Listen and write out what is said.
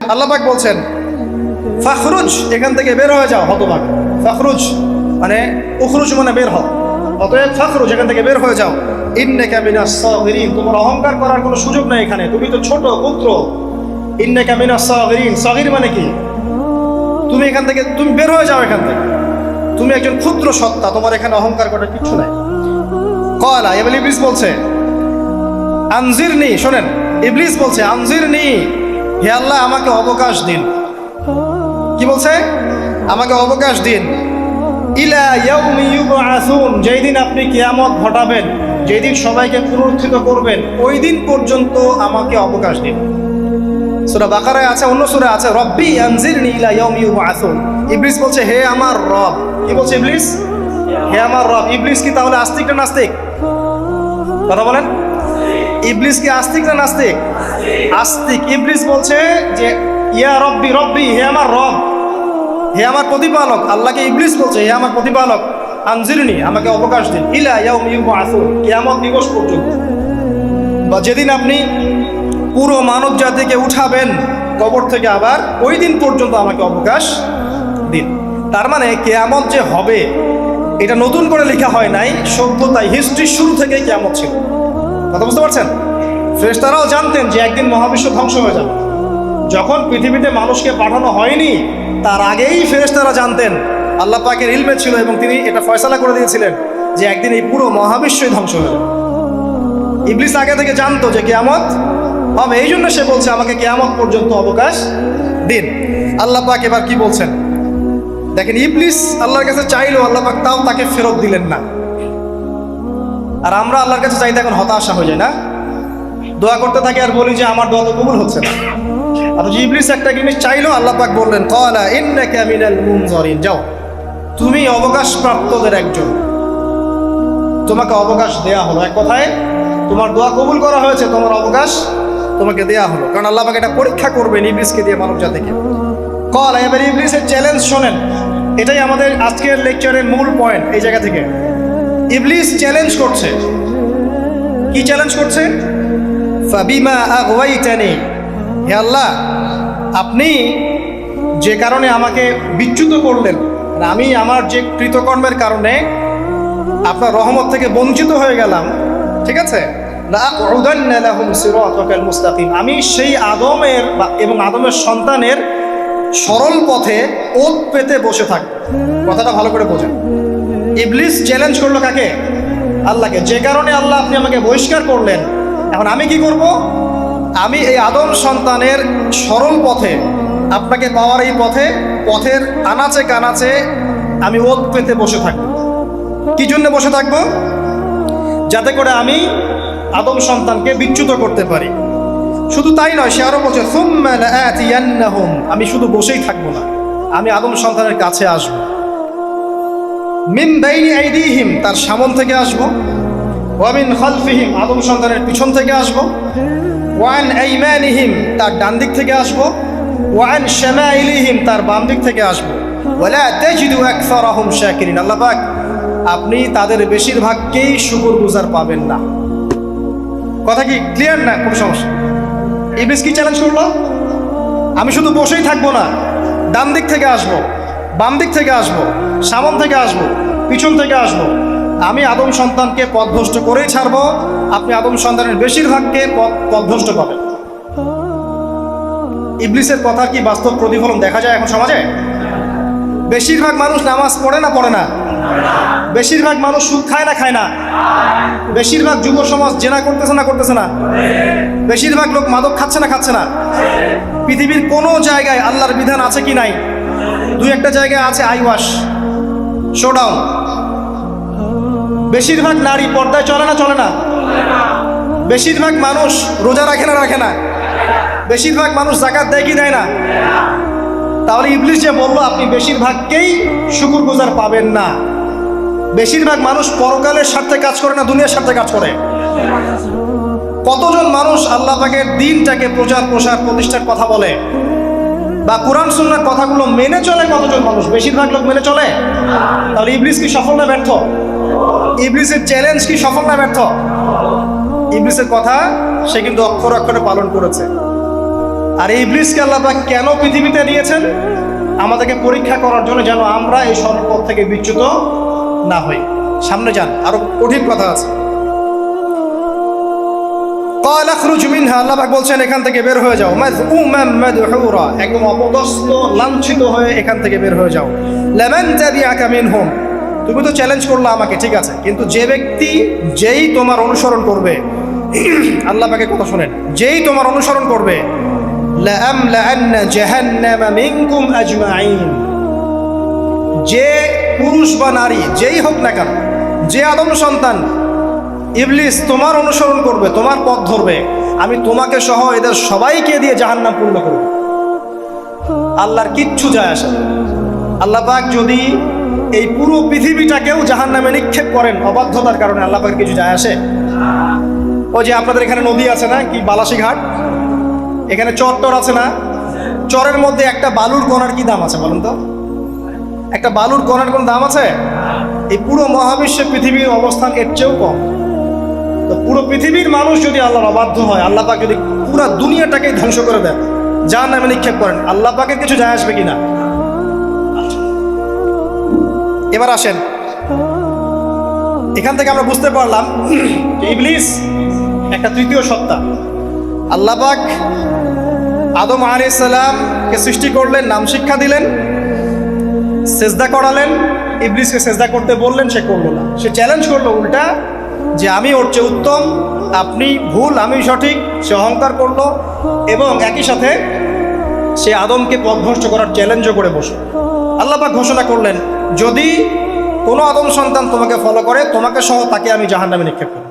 আল্লাপাক বলছেন, ফাখরুজ, এখান থেকে বের হয়ে যাও হতবাক ফাখরুজ মানে উখরুজ মানে বের হও। অতএব ফাখরুজ, এখান থেকে বের হয়ে যাও। ইন্নে ক্যামিনা সাগিরিন, তোমার অহংকার করার কোনো সুযোগ নেই এখানে। তুমি তো ছোট, পুত্র। ইন্নে ক্যামিনা সাগিরিন, সাগির মানে কি? তুমি এখান থেকে, তুমি বের হয়ে যাও এখান থেকে। তুমি একজন ক্ষুদ্র সত্তা, তোমার এখানে অহংকার করার কিছু নাই। কয়লা এবার ইবলিস বলছে আনজির নি শোনেন, ইবলিস বলছে, আনজিরনি। হে আল্লাহ, আমাকে অবকাশ দিন। কি বলছে? আমাকে অবকাশ দিন। ইলা যেই দিন আপনি কেয়ামত ঘটাবেন, যেই দিন সবাইকে পুনরুত্থিত করবেন, ওই দিন পর্যন্ত আমাকে অবকাশ দিন। সূরা বাকারায় আছে, অন্য সূরা আছে, রব্বি আনজিরনি ইলা ইবলিস বলছে, হে আমার রব। কি বলছে ইবলিস? হে আমার রব। ইবলিস কি তাহলে আস্তিক না নাস্তিক? কথা বলেন। ইবলিস কি আস্তিক না নাস্তিক? আস্তিক। ইবলিস বলছে যে, ইয়া রব্বি রব্বি, হে আমার রব, হে আমার প্রতিপালক। আল্লাহকে ইবলিস বলছে, হে আমার প্রতিপালক, আনজিরনি, আমাকে অবকাশ দিন। ইলা ইয়াউম ইউবআসুন কিয়ামত দিবস পর্যন্ত। বা যেদিন আপনি পুরো মানব জাতিকে উঠাবেন, কবর থেকে আবার ওই দিন পর্যন্ত আমাকে অবকাশ দিন। তার মানে কেয়ামত যে হবে, এটা নতুন করে লেখা হয় নাই সভ্যতায় হিস্ট্রির শুরু থেকে কেয়ামত ছিল। কথা বুঝতে পারছেন? ফেরেশতারাও জানতেন যে একদিন মহাবিশ্ব ধ্বংস হয়ে যাবে। যখন পৃথিবীতে মানুষকে পাঠানো হয়নি, তার আগেই ফেরেশতারা জানতেন, আল্লাহ পাকের ইলমে ছিল এবং তিনি এটা ফয়সালা করে দিয়েছিলেন যে একদিন এই পুরো মহাবিশ্বই ধ্বংস হয়ে যাবে। ইবলিস আগে থেকে জানতো যে কেয়ামত হবে, এই জন্য সে বলছে, আমাকে কেয়ামত পর্যন্ত অবকাশ দিন। আল্লাহ পাক এবার কি বলছেন? দেখেন, ইবলিস আল্লাহর কাছে চাইলো আল্লাহ পাক তাও তাকে ফেরত দিলেন না। আর আমরা আল্লাহর কাছে চাইতে এখন হতাশা হয়ে যায় না? দোয়া করতে থাকি আর বলি যে আমার দোয়া তো কবুল হচ্ছে না। অথচ ইবলিস একটা জিনিস চাইলো, আল্লাহ পাক বললেন কলা ইন্নাকা মিনাল মুনজারিন। যাও, তুমি অবকাশ প্রাপ্তদের একজন। তোমাকে অবকাশ দেয়া হলো। এক কথায়, তোমার দোয়া কবুল করা হয়েছে, তোমার অবকাশ তোমাকে দেয়া হলো। কারণ আল্লাহ পাক এটা পরীক্ষা করবেন ইবলিসকে দিয়ে, মানব জাতিকে। কল এবার ইবলিসের চ্যালেঞ্জ শোনেন। এটাই আমাদের আজকের লেকচারের মূল পয়েন্ট এই জায়গা থেকে। ইবলিস চ্যালেঞ্জ করছে। কি চ্যালেঞ্জ করছে? হে আল্লাহ, আপনি যে কারণে আমাকে বিচ্যুত করলেন আমি আমার যে কৃতকর্মের কারণে আপনার রহমত থেকে বঞ্চিত হয়ে গেলাম, ঠিক আছে? আমি সেই আদমের এবং আদমের সন্তানের সরল পথে ওত পেতে বসে থাকব। কথাটা ভালো করে বোঝেন। ইবলিস চ্যালেঞ্জ করল কাকে? আল্লাহকে। যে কারণে আল্লাহ আপনি আমাকে বহিষ্কার করলেন। এখন আমি কি করব? আমি এই আদম সন্তানের সরল পথে, আপনাকে পাওয়ার এই পথে, পথের আনাচে কানাচে আমি ওত পেতে বসে থাকব। কি জন্য বসে থাকব? যাতে করে আমি আদম সন্তানকে বিচ্যুত করতে পারি। শুধু তাই নয়, সে আরও বলছে আমি শুধু বসেই থাকব না। আমি আদম সন্তানের কাছে আসব। মিন বাইনি আইদিহিম, তার সামন থেকে আসব। ওয়ামিন খালফিহিম, আদম সন্তানের পিছন থেকে আসব। ওয়ান আইমানিহিম, তার ডান দিক থেকে আসব। ওয়ান শামাইলিহিম, তার বাম দিক থেকে আসব। ওয়ালা তাজিদু আকসারাহুম শাকিরিন, আল্লাহ পাক আপনি তাদের বেশিরভাগকেই শুকর গুজার পাবেন না। কথা কি ক্লিয়ার না? কোনো সমস্যা? ইবলিস কি চ্যালেঞ্জ করল? আমি শুধু বসেই থাকব না, ডান দিক থেকে আসব। বাম দিক থেকে আসব, সামন থেকে আসব, পিছন থেকে আসব। আমি আদম সন্তানকে পথভ্রষ্ট করেই ছাড়বো, আপনি আদম সন্তানের বেশিরভাগকে পথভ্রষ্ট পাবেন ইবলিসের কথা কি বাস্তব প্রতিফলন দেখা যায় এখন সমাজে? বেশিরভাগ মানুষ নামাজ পড়ে না পড়ে না? বেশিরভাগ মানুষ সুদ খায় না খায় না? বেশিরভাগ যুব সমাজ জেনা করতেছে না করতেছে না? বেশিরভাগ লোক মাদক খাচ্ছে না খাচ্ছে না? পৃথিবীর কোনো জায়গায় আল্লাহর বিধান আছে কি নাই? দুই একটা জায়গায় আছে, আই ওয়াশ। শোডাউন বেশিরভাগ নারী পর্দায় চলে না চলে না? বেশিরভাগ মানুষ রোজা রাখে না রাখে না? বেশিরভাগ মানুষ জাকাত দেয় কি, দেয় না? তাহলে ইবলিস যে বলল, আপনি বেশিরভাগকেই শুকুর গুজার পাবেন না। বেশিরভাগ মানুষ পরকালের স্বার্থে কাজ করে না, দুনিয়ার স্বার্থে কাজ করে। কতজন মানুষ আল্লাহ পাকের দিনটাকে প্রচার প্রসার প্রতিষ্ঠার কথা বলে? বা কোরআন সুন্নার কথাগুলো মেনে চলে কতজন মানুষ? বেশিরভাগ লোক মেনে চলে? তাহলে ইবলিস কি সফল না ব্যর্থ? ইবলিসের চ্যালেঞ্জ কি সফল না ব্যর্থ? ইবলিসের কথা সে কিন্তু অক্ষর অক্ষরে পালন করেছে। আর এই ইবলিসকে আল্লাহ কেন পৃথিবীতে নিয়েছেন? আমাদেরকে পরীক্ষা করার জন্য যেন আমরা এই সরল পথ থেকে বিচ্যুত না হই। সামনে যান, আরও কঠিন কথা আছে। আল্লাহ বলছেন, এখান থেকে বের হয়ে যাও। একদম অপদস্থ, লাঞ্ছিত হয়ে এখান থেকে বের হয়ে যাও। লামান মিনহুম। তুমি তো চ্যালেঞ্জ করলে আমাকে, ঠিক আছে। কিন্তু যে ব্যক্তি যেই তোমার অনুসরণ করবে, আল্লাহ পাকে কথা শোনেন, যেই তোমার অনুসরণ করবে যে পুরুষ বা নারী, যেই হোক না কেন, যে আদম সন্তান ইবলিস তোমার অনুসরণ করবে, তোমার পথ ধরবে। আমি তোমাকে সহ এদের সবাইকে দিয়ে জাহান্নাম পূর্ণ করব। আল্লাহর কিচ্ছু যায় আসে। আল্লাহ পাক যদি এই পুরো পৃথিবীটাকেও জাহান্নামে নিক্ষেপ করেন অবাধ্যতার কারণে, আল্লাহ কিছু যায় আসে? ওই যে আপনাদের এখানে নদী আছে না, কি বালাসী ঘাট? এখানে চর টর আছে না? চরের মধ্যে একটা বালুর কণার কি দাম আছে বলুন তো? একটা বালুর কণার কোন দাম আছে? এই পুরো মহাবিশ্বে পৃথিবীর অবস্থান এর চেয়েও কম। তো পুরো পৃথিবীর মানুষ যদি আল্লাহর অবাধ্য হয়, আল্লাহ পাক যদি পুরো দুনিয়াটাকে ধ্বংস করে দেন যার নামে নিক্ষেপ করেন, আল্লাহ পাকের কিছু যায় আসবে কিনা? এবার আসেন। এখান থেকে আমরা বুঝতে পারলাম ইবলিস একটা তৃতীয় সত্তা। আল্লাহ পাক আদম আলাইহিস সালামকে সৃষ্টি করলেন, নাম শিক্ষা দিলেন, সেজদা করালেন, ইবলিসকে সেজদা করতে বললেন, সে করল না। সে চ্যালেঞ্জ করল উল্টা যে আমি ওর চেয়ে উত্তম, আপনি ভুল, আমি সঠিক, সে অহংকার করল এবং একই সাথে সে আদমকে পথভ্রষ্ট করার চ্যালেঞ্জও করে বসল। আল্লাপাক ঘোষণা করলেন, যদি কোনো আদম সন্তান তোমাকে ফলো করে, তোমাকে সহ তাকে আমি জাহান্নামে নিক্ষেপ করব।